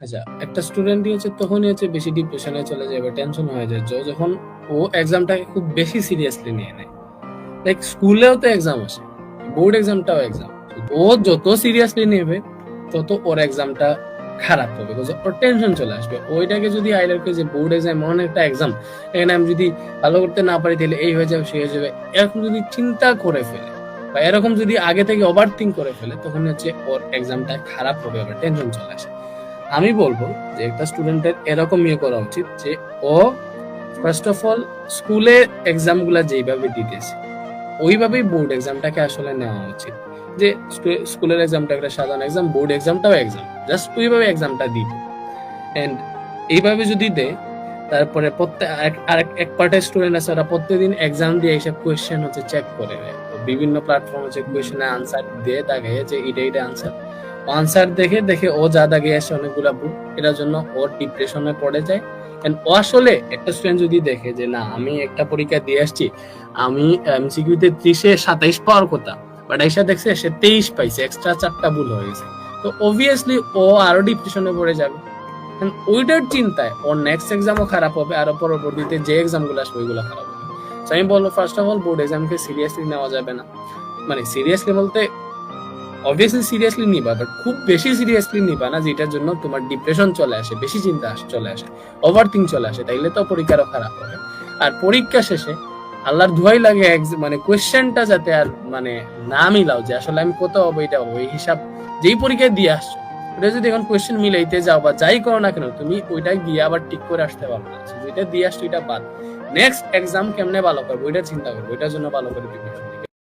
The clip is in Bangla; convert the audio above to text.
আচ্ছা একটা স্টুডেন্টই হচ্ছে তখনই হচ্ছে বেশি ডিপ্রেশনে চলে যাবে টেনশন হয়ে যায় যখন ও এক্সামটাকে খুব বেশি সিরিয়াসলি নিয়ে নেয়। লাইক স্কুলেও তো এক্সাম আসে বোর্ড এক্সামটাও এক্সাম ও যত সিরিয়াসলি নেবে, তত ওর এক্সামটা খারাপ হবে ওর টেনশন চলে আসবে। ওইটাকে যদি করে যে বোর্ড এক্সাম এমন একটা এক্সাম এখানে আমি যদি ভালো করতে না পারি, তাহলে এই হয়ে যাবে, সে হয়ে যাবে, এরকম যদি চিন্তা করে ফেলে, বা এরকম যদি আগে থেকে ওভার করে ফেলে, তখন হচ্ছে ওর এক্সামটা খারাপ হবে, আবার টেনশন চলে আসে। আমি বলব যে একটা স্টুডেন্টের এরকম ইয়ে করা উচিত যে ও ফার্স্ট অফ অল স্কুলে এক্সামগুলা যেইভাবে দিতেছে, ওইভাবেই বোর্ড এক্সামটাকে আসলে নেওয়া উচিত। যে স্কুলের এক্সামটা একটা সাধারণ এক্সাম বোর্ড এক্সামটাও এক্সাম জাস্ট ওইভাবে এক্সামটা দিব। এন্ড এইভাবে যদি দেয়, তারপরে প্রত্যেক আরেক এক পার্টের স্টুডেন্ট আছে, ওরা প্রত্যেকদিন এক্সাম দিয়ে এইসব কোয়েশ্চেন হচ্ছে চেক করে বিভিন্ন প্ল্যাটফর্ম হচ্ছে কোয়েশ্চেনের আনসার দিয়ে দেখে যে এটা এটা আনসার আনসার দেখে দেখে ও যা দাগে আসে অনেকগুলা বুক এটার জন্য ও ডিপ্রেশনে পড়ে যায়। ও আসলে একটা স্টুডেন্ট যদি দেখে যে, না, আমি একটা পরীক্ষা দিয়ে আসছি, আমি এমসিকিউতে ত্রিশে সাতাইশ পাওয়ার কথা বাট আইসা দেখছে সে তেইশ পাইছে এক্সট্রা চারটা ভুল হয়ে গেছে। তো অবভিয়াসলি ও আরও ডিপ্রেশনে পড়ে যাবে। ওইটার চিন্তায় ওর নেক্সট এক্সামও খারাপ হবে, আরও পরবর্তীতে যে এক্সামগুলো আসবে, ওইগুলো খারাপ হবে। আমি বলব ফার্স্ট অফ অল বোর্ড এক্সামকে সিরিয়াসলি নেওয়া যাবে না। মানে সিরিয়াসলি বলতে অবভিয়াসলি সিরিয়াসলি নিবা বাট খুব বেশি সিরিয়াসলি নিবা না, যেটার জন্য তোমার ডিপ্রেশন চলে আসে, বেশি চিন্তা চলে আসে ওভার থিঙ্ক চলে আসে, তাইলে তো পরীক্ষারও খারাপ হবে। আর পরীক্ষা শেষে আল্লাহর ধোয়াই লাগে মানে কোয়েশ্চেনটা যাতে আর মানে না মিলাও, যে আসলে আমি কত হবে, এটা এই হিসাব যেই পরীক্ষায় দিয়ে আসছো, ওটা যদি এখন কোয়েশ্চেন মিলাইতে যাও বা যাই করো না কেন, তুমি ওইটা গিয়ে আবার ঠিক করে আসতে পারবে। না So যেটা দিয়ে আসছো এটা বাদ। নেক্সট এক্সাম কেমনে ভালো করব, ওইটা চিন্তা করব, ওইটার জন্য ভালো করে প্রিপারেশন